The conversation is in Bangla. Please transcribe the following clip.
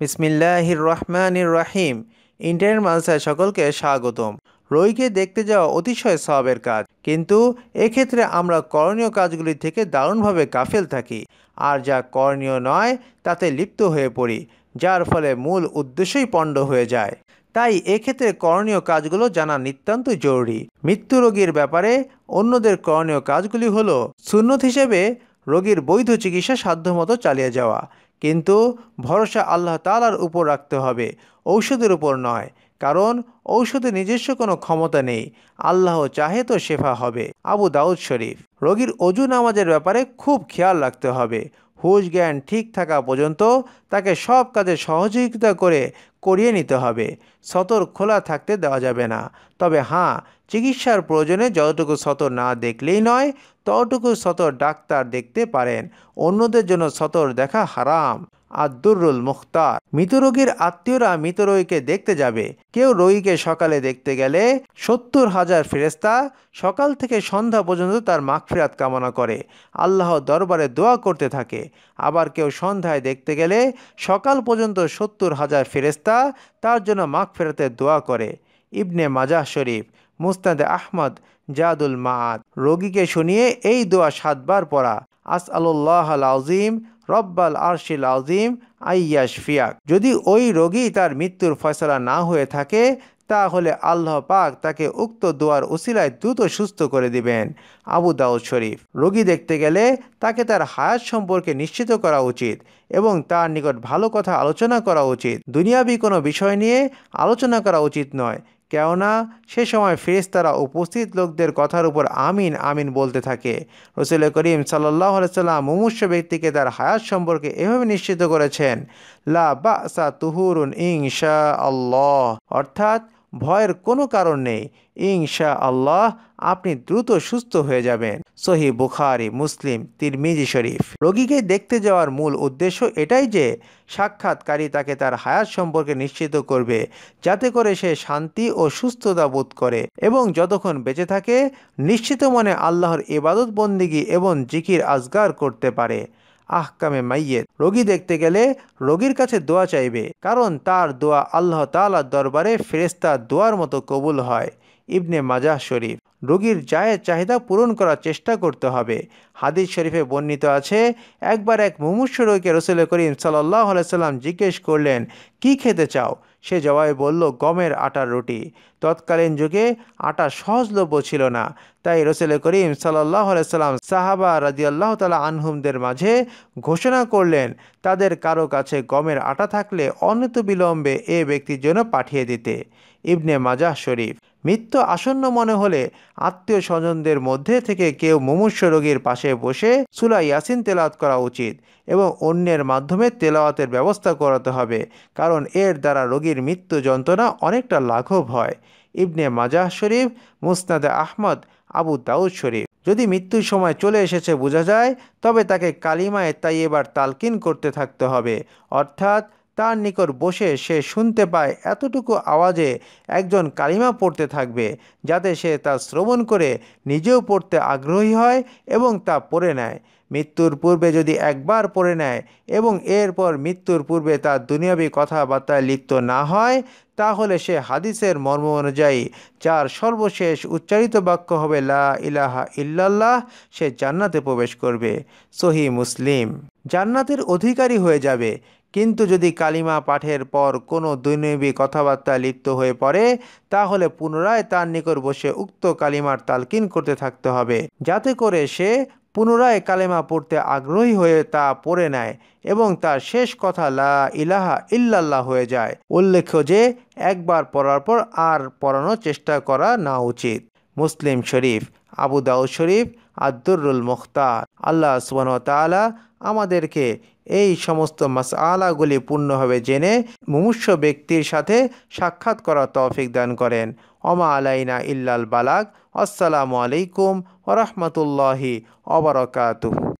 বিসমিল্লাহির রহমানির রাহিম। ইন্টারনেট মালসায় সকলকে স্বাগতম। রইকে দেখতে যাওয়া অতিশয় সবের কাজ। কিন্তু এক্ষেত্রে আমরা করণীয় কাজগুলি থেকে দারুণভাবে গাফেল থাকি। আর যা করণীয় নয়, তাতে লিপ্ত হয়ে পড়ি, যার ফলে মূল উদ্দেশ্যই পণ্ড হয়ে যায়। তাই এক্ষেত্রে করণীয় কাজগুলো জানা নিতান্তই জরুরি। মৃত্যু রোগীর ব্যাপারে অন্যদের করণীয় কাজগুলি হলো সুন্নত হিসেবে রোগীর বৈধ চিকিৎসা সাধ্যমতো চালিয়ে যাওয়া। কিন্তু ভরসা আল্লাহ তালার উপর রাখতে হবে, ঔষধের উপর নয়, কারণ ঔষধে নিজস্ব কোনো ক্ষমতা নেই, আল্লাহ চাহে তো শেফা হবে। আবু দাউদ শরীফ, রোগীর অজু নামাজের ব্যাপারে খুব খেয়াল রাখতে হবে হুশ জ্ঞান ঠিক থাকা পর্যন্ত তাকে সব কাজে সহযোগিতা করে করিয়ে নিতে হবে। সতর খোলা থাকতে দেওয়া যাবে না। তবে হ্যাঁ চিকিৎসার প্রয়োজনে যতটুকু সতর না দেখলেই নয়, ততটুকু সতর ডাক্তার দেখতে পারেন। অন্যদের জন্য সতর দেখা হারাম। আদুরুল মুখতার। মৃত রোগীর আত্মীয়রা মৃত রোগীকে দেখতে যাবে। কেউ রোগীকে সকালে দেখতে গেলে সত্তর হাজার ফেরেস্তা সকাল থেকে সন্ধ্যা পর্যন্ত তার মাগফিরাত কামনা করে। আল্লাহ দরবারে দোয়া করতে থাকে। আবার কেউ সন্ধ্যায় দেখতে গেলে সকাল পর্যন্ত সত্তর হাজার ফেরেস্তা তার জন্য মাগফিরাতের দোয়া করে। ইবনে মাজাহ শরীফ, মুস্তাদে আহমদ, জাদুল মাদ রোগীকে শুনিয়ে এই দোয়া সাতবার পড়া। আস আল্লাহ আজিম রব্বাল আরশিল আজিম আইয়াস ফিয়াক যদি ওই রোগী তার মৃত্যুর ফয়সলা না হয়ে থাকে, তাহলে আল্লাহ পাক তাকে উক্ত দোয়ার উসিলায় দ্রুত সুস্থ করে দিবেন, আবু দাউদ শরীফ। রোগী দেখতে গেলে তাকে তার হায়াত সম্পর্কে নিশ্চিত করা উচিত এবং তার নিকট ভালো কথা আলোচনা করা উচিত। দুনিয়াবি কোনো বিষয় নিয়ে আলোচনা করা উচিত নয় কেননা সে সময় ফেরেস্তারা উপস্থিত লোকদের কথার উপর আমিন আমিন বলতে থাকে। রসুল করিম সাল্লাহ সাল্লাম মুমূর্ষ ব্যক্তিকে তার হায়াত সম্পর্কে এভাবে নিশ্চিত করেছেন, লা বা সা তুহুরুন ইংশা আল্লাহ অর্থাৎ ভয়ের কোনো কারণ নেই। ইংশা আল্লাহ আপনি দ্রুত সুস্থ হয়ে যাবেন। সহি বুখারি, মুসলিম, তিরমিজি শরীফ। রোগীকে দেখতে যাওয়ার মূল উদ্দেশ্য এটাই যে সাক্ষাৎকারী তাকে তার হায়াত সম্পর্কে নিশ্চিত করবে, যাতে করে সে শান্তি ও সুস্থতা বোধ করে এবং যতক্ষণ বেঁচে থাকে, নিশ্চিত মনে আল্লাহর ইবাদত বন্দিগি এবং জিকির আজগার করতে পারে। আহকামে মাইয়ের রোগী দেখতে গেলে রোগীর কাছে দোয়া চাইবে, কারণ তার দোয়া আল্লাহ তালার দরবারে ফেরেস্তার দোয়ার মতো কবুল হয়। ইবনে মাজাহ শরীফ। রোগীর জায়ের চাহিদা পূরণ করার চেষ্টা করতে হবে। হাদিস শরীফে বর্ণিত আছে, একবার এক মুমূর্ষ রোগীকে রসুল করিম সাল্লাহ আলাইসাল্লাম জিজ্ঞেস করলেন, কি খেতে চাও? সে জবাবে বলল, গমের আটার রুটি। তৎকালীন যুগে আটা সহজলভ্য ছিল না। তাই রসুল করিম সাল্লাহ সাল্লাম সাহাবা রাজিয়াল্লাহ তালা আনহুমদের মাঝে ঘোষণা করলেন, তাদের কারও কাছে গমের আটা থাকলে অনিত বিলম্বে এ ব্যক্তির জন্য পাঠিয়ে দিতে। ইবনে মাজাহ শরীফ মৃত্যু আসন্ন মনে হলে আত্মীয় স্বজনদের মধ্যে থেকে কেউ মুমূর্ষ রোগীর পাশে বসে সুলা ইয়াসিন তেলাওয়াত করা উচিত এবং অন্যের মাধ্যমে তেলাওয়াতের ব্যবস্থা করাতে হবে, কারণ এর দ্বারা রোগীর মৃত্যু যন্ত্রণা অনেকটা লাঘব হয়। ইবনে মাজাহ শরীফ, মুসনাদে আহমদ, আবু দাউদ শরীফ। যদি মৃত্যুর সময় চলে এসেছে বোঝা যায়, তবে তাকে কালিমায় তাই এবার তালকিন করতে থাকতে হবে। অর্থাৎ তার নিকট বসে সে শুনতে পায় এতটুকু আওয়াজে একজন কালিমা পড়তে থাকবে, যাতে সে তা শ্রবণ করে নিজেও পড়তে আগ্রহী হয় এবং তা পড়ে নেয়। মৃত্যুর পূর্বে যদি একবার পড়ে নেয় এবং এরপর মৃত্যুর পূর্বে তার দুনিয়াবী কথাবার্তায় লিপ্ত না হয়, তাহলে সে হাদিসের মর্ম অনুযায়ী, যার সর্বশেষ উচ্চারিত বাক্য হবে লা ইলাহা ইল্লাল্লাহ, সে জান্নাতে প্রবেশ করবে। সহি মুসলিম জান্নাতের অধিকারী হয়ে যাবে। কিন্তু যদি কালিমা পাঠের পর কোনো দৈনবী কথাবার্তা লিপ্ত হয়ে পড়ে, তাহলে পুনরায় তার নিকট বসে উক্ত কালিমার তালকিন করতে থাকতে হবে। যাতে করে সে পুনরায় কালেমা পড়তে আগ্রহী হয়ে তা পড়ে নেয় এবং তার শেষ কথা লা ইলাহা ইল্লাল্লাহ হয়ে যায়। উল্লেখ্য যে, একবার পড়ার পর আর পড়ানোর চেষ্টা করা না উচিত। মুসলিম শরীফ আবু দাউ শরীফ আদুরুল মুখতার। আল্লাহ সুবান তালা আমাদেরকে এই সমস্ত মাসআলাগুলি পূর্ণভাবে জেনে মুমূর্ষ ব্যক্তির সাথে সাক্ষাৎ করার তৌফিক দান করেন। অমা আলাইনা ইল্লাল বালাক আসসালামু আলাইকুম ওরহমতুল্লাহি অবরকাতুহ